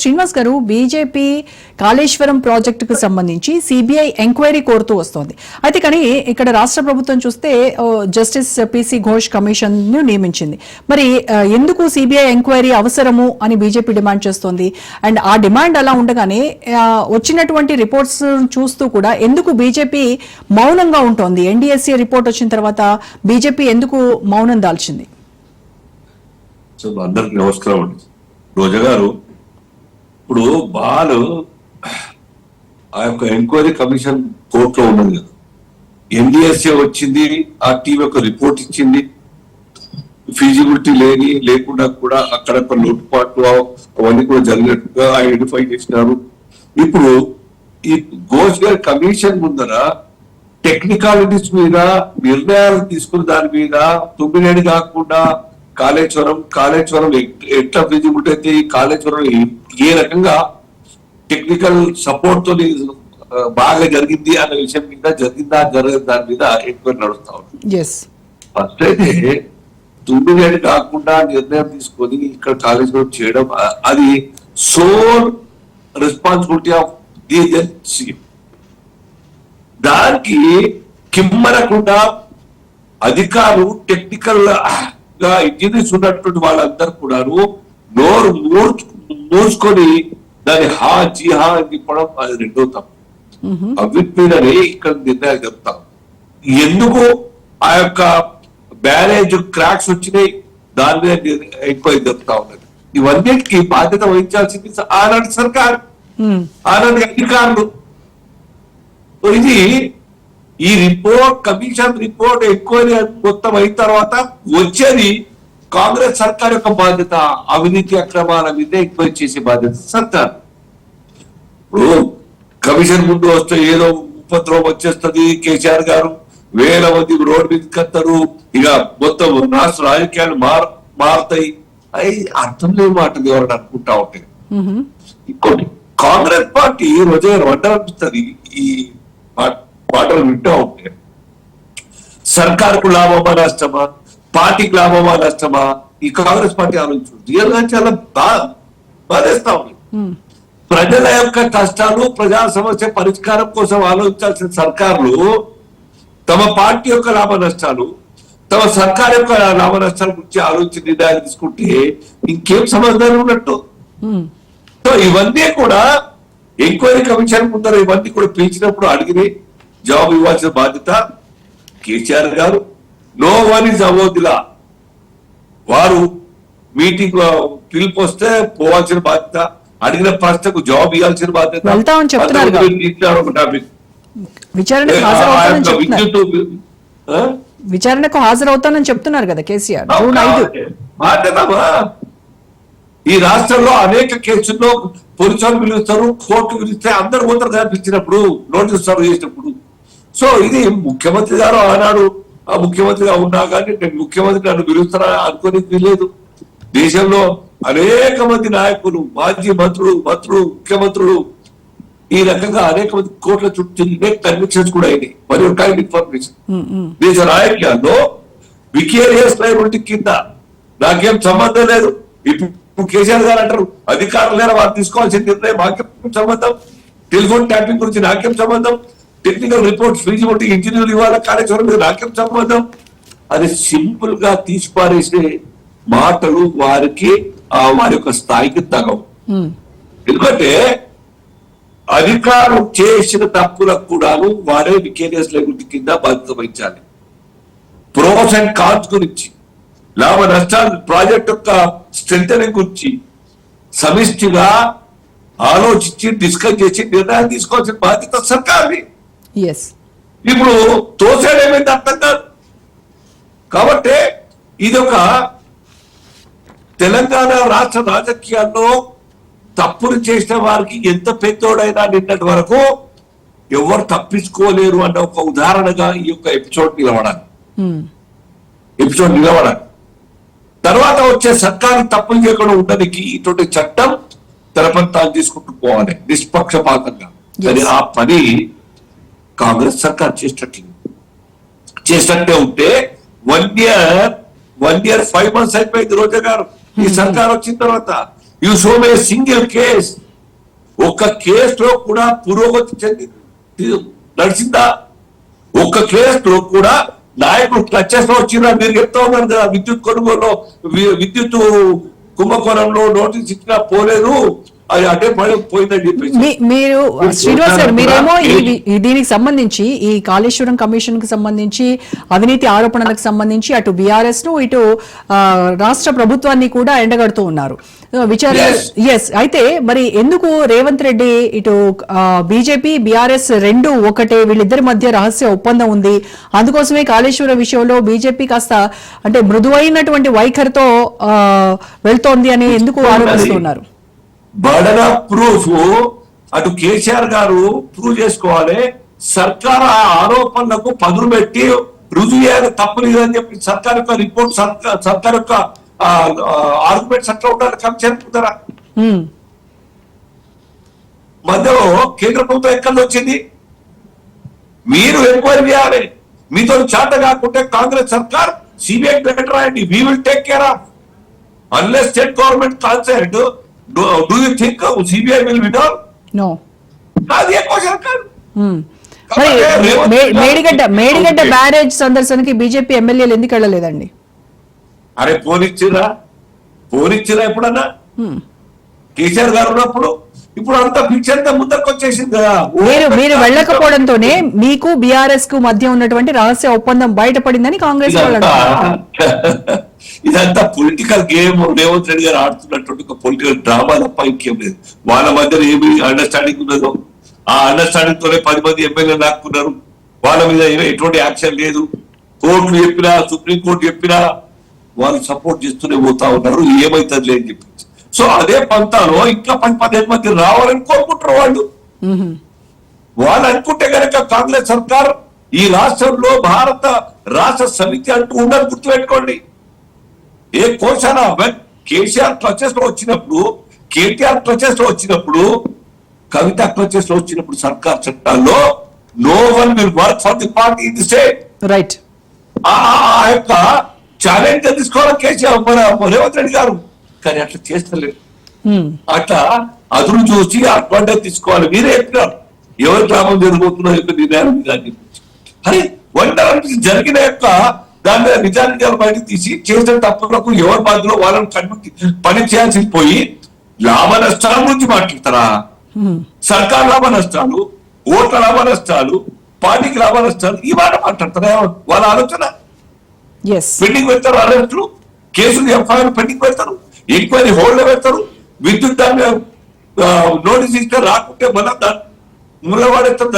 శ్రీనివాస్ గారు బీజేపీ కాళేశ్వరం ప్రాజెక్టుకు సంబంధించి సిబిఐ ఎంక్వైరీ కోరుతూ వస్తోంది. అయితే కానీ ఇక్కడ రాష్ట్ర ప్రభుత్వం చూస్తే జస్టిస్ పిసి ఘోష్ కమిషన్ను నియమించింది. మరి ఎందుకు సిబిఐ ఎంక్వైరీ అవసరము అని బీజేపీ డిమాండ్ చేస్తోంది? అండ్ ఆ డిమాండ్ అలా ఉండగానే వచ్చినటువంటి రిపోర్ట్స్ చూస్తూ కూడా ఎందుకు బీజేపీ మౌనంగా ఉంటోంది? ఎన్డీఎస్సీ రిపోర్ట్ వచ్చిన తర్వాత బీజేపీ ఎందుకు మౌనం దాల్చింది? నమస్కారం రోజా గారు ఇప్పుడు బాలు ఆ యొక్క ఎంక్వైరీ కమిషన్ కోర్టులో ఉన్నది కదా. ఎన్డిఎస్ఏ వచ్చింది ఆ టీం యొక్క రిపోర్ట్ ఇచ్చింది. ఫీజిబిలిటీ లేని లేకుండా కూడా అక్కడ ఒక లోటుపాట్లు అవన్నీ కూడా జరిగినట్టుగా ఐడెంటిఫై చేసినారు. ఇప్పుడు ఈ ఘోష్ గారి కమిషన్ ముందర టెక్నికాలిటీస్ మీద నిర్ణయాలు తీసుకున్న దాని మీద తుమ్మినేడు కాకుండా కాళేశ్వరం కాళేశ్వరం ఎట్- ఎట్లా ఫీజిబిలిటీ అయితే ఈ కాళేశ్వరం ఏ- రకంగా టెక్నికల్ సపోర్ట్తో బాగా జరిగింది అన్న విషయం మీద జరిగిందా జరగదు దాని మీద ఎక్కువ నడుస్తా ఎస్ ఫస్ట్ అయితే తొమ్మిదేడు కాకుండా నిర్ణయం తీసుకొని ఇక్కడ కాళేశ్వరం చేయడం అది sole responsibility of the agency దానికి కిమ్మనకుండా అధికారులు టెక్నికల్ గా ఇంజనీర్స్ ఉన్నటువంటి వాళ్ళందరూ కూడాను నోరు మూర్చు మూసుకొని దాని హా జీ హా అని చెప్పడం అది రెండో తప్పు. అవిటి మీదనే ఇక్కడ నిర్ణయాలు చెప్తాం. ఎందుకు ఆ యొక్క బ్యారేజ్ క్రాక్స్ వచ్చినాయి? దాని మీద ఎంక్వైరీ చెప్తా ఉన్నది. ఇవన్నిటికీ బాధ్యత వహించాల్సింది ఆనాటి సర్కార్. ఆనాటి అధికారులు. ఇది ఈ రిపోర్ట్ కమిషన్ రిపోర్ట్ ఎంక్వైరీ మొత్తం అయిన తర్వాత వచ్చేది కాంగ్రెస్ సర్కార్ యొక్క బాధ్యత అవినీతి అక్రమాల మీద ఎంక్వైరీ చేసే బాధ్యత సర్కార్. ఇప్పుడు కమిషన్ ముందు వస్తే ఏదో ఉపద్రవం వచ్చేస్తది కేసీఆర్ గారు వేల మంది రోడ్డు మీదకి వస్తారు ఇక మొత్తం రాష్ట్ర రాజకీయాలు మార్ మారుతాయి. అవి అర్థం లేని మాటలు ఎవరైనా అనుకుంటా ఉంటాయి ఇంకోటి కాంగ్రెస్ పార్టీ రోజు వండాలనిపిస్తుంది ఈ మాటలు వింటూ ఉంటే. సర్కార్కు లాభమా నష్టమా? పార్టీకి లాభమా నష్టమా? ఈ కాంగ్రెస్ పార్టీ ఆలోచించు. రియల్గా చాలా బాధేస్తా ఉంది. ప్రజల యొక్క కష్టాలు ప్రజా సమస్య పరిష్కారం కోసం ఆలోచించాల్సిన సర్కార్లు తమ పార్టీ యొక్క లాభ నష్టాలు తమ సర్కార్ యొక్క లాభ నష్టాల గురించి ఆలోచించి నిర్ణయాలు తీసుకుంటే ఇంకేం సమాధానం ఉన్నట్టు సో ఇవన్నీ కూడా ఎంక్వైరీ కమిషన్ ముందర ఇవన్నీ కూడా పిలిచినప్పుడు అడిగినాయి జవాబు ఇవ్వాల్సిన బాధ్యత కేసీఆర్ గారు. నో వన్ ఇస్ అవోదిలా వారు మీటింగ్ పిలుపు వస్తే పోవాల్సిన బాధ్యత అడిగిన ప్రశ్నకు జవాబు ఇవ్వాల్సిన బాధ్యత. విచారణకు హాజరవుతానని చెప్తున్నారు. కదా కేసీఆర్. ఈ రాష్ట్రంలో అనేక కేసుల్లో పోలీసులు పిలుస్తారు కోర్టు పిలిస్తే అందరు పోతారు కనిపించినప్పుడు నోటీస్ సర్వ్ చేసినప్పుడు సో ఇది ముఖ్యమంత్రి గారు ఆనాడు ఆ ముఖ్యమంత్రిగా ఉన్నా కానీ నేను ముఖ్యమంత్రి నన్ను పిలుస్తారా అనుకోనికి లేదు. దేశంలో అనేక మంది నాయకులు మాజీ మంత్రులు మంత్రులు ముఖ్యమంత్రులు ఈ రకంగా అనేక మంది కోట్ల చుట్టూ కన్విక్షన్స్ కూడా అయినాయి. మరి ఒక ఇన్ఫర్మేషన్. దేశ రాజకీయాల్లో వికేరియస్ లైబిలిటీ కింద నాకేం సంబంధం లేదు. ఇప్పుడు కేసీఆర్ గారు అంటారు అధికారులు లేరా వారు తీసుకోవాల్సిన నిర్ణయం మాకేం సంబంధం? టెలిఫోన్ ట్యాపింగ్ గురించి నాకేం సంబంధం? టెక్నికల్ రిపోర్ట్ ఫీజిబిలిటీ ఇంజనీర్లు ఇవ్వాలి కార్యక్రమం మీద నాకేం సంబంధం? అది సింపుల్గా తీసిపారేసే మాటలు వారికి ఆ వారి యొక్క స్థాయికి తగవు. ఎందుకంటే అధికారం చేసిన తప్పులకు కూడాను వారే వికేరియస్ లెబిలిటీ కింద బాధ్యత వహించాలి. ప్రోస్ అండ్ కాన్స్ గురించి లాభ నష్టాలు ప్రాజెక్ట్ యొక్క స్ట్రెంగ్ గురించి సమిష్టిగా ఆలోచించి డిస్కస్ చేసి నిర్ణయం తీసుకోవాల్సిన బాధ్యత సర్కార్ది. ఎస్ ఇప్పుడు తోసేయడమేంటి అర్థం కాదు. కాబట్టి ఇది ఒక తెలంగాణ రాష్ట్ర రాజకీయాల్లో తప్పులు చేసిన వారికి ఎంత పెద్దోడైనా నిన్నటి వరకు ఎవరు తప్పించుకోలేరు అన్న ఒక ఉదాహరణగా ఈ యొక్క ఎపిసోడ్ నిలబడాలి. ఎపిసోడ్ నిలబడాలి. తర్వాత వచ్చే సర్కారు తప్పులు చేయకుండా ఉండడానికి ఇటువంటి చట్టం తాను తీసుకుంటూ పోవాలి నిష్పక్షపాతంగా. కానీ ఆ పని కాంగ్రెస్ సర్కార్ చేసినట్లు. చేసినట్టే ఉంటే one year one year five months అయిపోయింది రోజా గారు ఈ సర్కార్ వచ్చిన తర్వాత you show me single case ఒక్క కేసులో కూడా పురోగతి చెంది నడిచిందా? ఒక్క కేసులో కూడా నాయకులు క్లచెస్లో వచ్చినా మీరు చెప్తా ఉన్నారు కదా విద్యుత్ కొనుగోలు విద్యుత్ కుంభకోణంలో నోటీస్ ఇచ్చినా పోలేదు. అది అటే మీ- మీరు శ్రీనివాస్ గారు మీరేమో దీనికి సంబంధించి ఈ కాళేశ్వరం కమిషన్కి సంబంధించి అవినీతి ఆరోపణలకు సంబంధించి అటు బీఆర్ఎస్ను ఇటు రాష్ట్ర ప్రభుత్వాన్ని కూడా ఎండగడుతూ ఉన్నారు. విచారణ. ఎస్ అయితే మరి ఎందుకు రేవంత్ రెడ్డి ఇటు బీజేపీ బీఆర్ఎస్ రెండు ఒకటే వీళ్ళిద్దరి మధ్య రహస్య ఒప్పందం ఉంది. అందుకోసమే కాళేశ్వరం విషయంలో బీజేపీ కాస్త అంటే మృదువైనటువంటి వైఖరితో వెళ్తోంది అని ఎందుకు ఆరోపిస్తున్నారు బర్డన్ ఆఫ్ ప్రూఫ్. అటు కేసీఆర్ గారు ప్రూవ్ చేసుకోవాలి. సర్కార్ ఆ ఆరోపణలకు పదులు పెట్టి రుజువు చేయాలి తప్పు లేదని చెప్పి సర్కార్ యొక్క రిపోర్ట్ సర్కార్ యొక్క ఆర్గ్యుమెంట్స్ అట్లా ఉండాలి కమిషన్ కుదరా ఉమ్, మధ్యలో కేంద్ర ప్రభుత్వం ఎక్కడ వచ్చింది? మీరు ఎంక్వైరీ చేయాలి. మీతో చాట కాకుంటే కాంగ్రెస్ సర్కార్ సిబిఐ బెటర్ రాయండి. We will take care of unless state government concept will without no అది ఎక్కువ సర్కార్ మ్మ్. మరి రేవంత్ మే- రెడ్డి మేడిగడ్డ మేడిగడ్డ. బ్యారేజ్ సందర్శనకి బీజేపీ ఎమ్మెల్యేలు ఎందుకు వెళ్ళలేదండి? అరే పోనిచ్చిరా పోనిచ్చిరా ఎప్పుడన్నా. కేసీఆర్ గారు ఉన్నప్పుడు? ఇప్పుడు అంతా పిక్చర్ అంతా ముందరకు వచ్చేసింది కదా మీరు మీరు వెళ్ళకపోవడంతోనే మీకు బీఆర్ఎస్కు మధ్య ఉన్నటువంటి రహస్య ఒప్పందం బయటపడిందని కాంగ్రెస్ వాళ్ళు ఇదంతా పొలిటికల్ గేమ్ రేవంత్ రెడ్డి గారు ఆడుతున్నటువంటి ఒక పొలిటికల్ డ్రామా తప్ప ఇంకేం లేదు. వాళ్ళ మధ్య ఏమి అండర్స్టాండింగ్ ఉన్నదో ఆ అండర్స్టాండింగ్ తోనే పది మంది ఎమ్మెల్యే లాక్కున్నారు వాళ్ళ మీద ఎటువంటి యాక్షన్ లేదు. కోర్టు చెప్పినా సుప్రీం కోర్టు చెప్పినా వాళ్ళు సపోర్ట్ చేస్తూనే పోతా ఉన్నారు. ఏమైతుంది లేని చెప్పి సో అదే పంతాలో ఇంకా పది పదిహేను మంది రావాలని కోరుకుంటారు వాళ్ళు. వాళ్ళు అనుకుంటే కనుక కాంగ్రెస్ సర్కార్ ఈ రాష్ట్రంలో భారత రాష్ట్ర సమితి అంటూ ఉండదు గుర్తుపెట్టుకోండి. ఏ కోశాన కేసీఆర్ క్లచెస్లో వచ్చినప్పుడు కేటీఆర్ క్లచెస్లో వచ్చినప్పుడు కవిత క్లచెస్లో వచ్చినప్పుడు సర్కార్ చట్టాల్లో no one will work for the party in the state right ఆ యొక్క ఛాలెంజ్ తీసుకోవాలి కేసీఆర్. మన రేవంత్ రెడ్డి గారు. కానీ అట్లా చేస్తలేదు. మ్మ్. అట్లా అదును చూసి అడ్వాంటేజ్ తీసుకోవాలి. మీరే చెప్పినారు. ఎవరి గ్రామం జరుగుతుందో యొక్క నిర్ణయాలు. అరే వండర్ జరిగిన యొక్క దాని మీద నిజానిజాలు బయటకు తీసి చేసిన తప్పులకు ఎవరి బాధ్యలో వాళ్ళని కనిపెట్టి పని చేయాల్సి పోయి లాభ నష్టాల గురించి మాట్లాడతారా. సర్కార్ లాభ నష్టాలు ఓట్ల లాభ నష్టాలు పార్టీకి లాభ నష్టాలు ఈ మాట మాట్లాడతారా వాళ్ళ ఆలోచన. పెండింగ్ పెడతారు అరెస్టులు కేసులు ఎఫ్ఐఆర్ పెండింగ్ పెడతారు ఎంక్వైరీ హోల్డ్ పెడతారు విద్యుత్ దాన్ని నోటీస్ ఇస్తే రాకుంటే మళ్ళీ దాన్ని ములవాడేస్తారు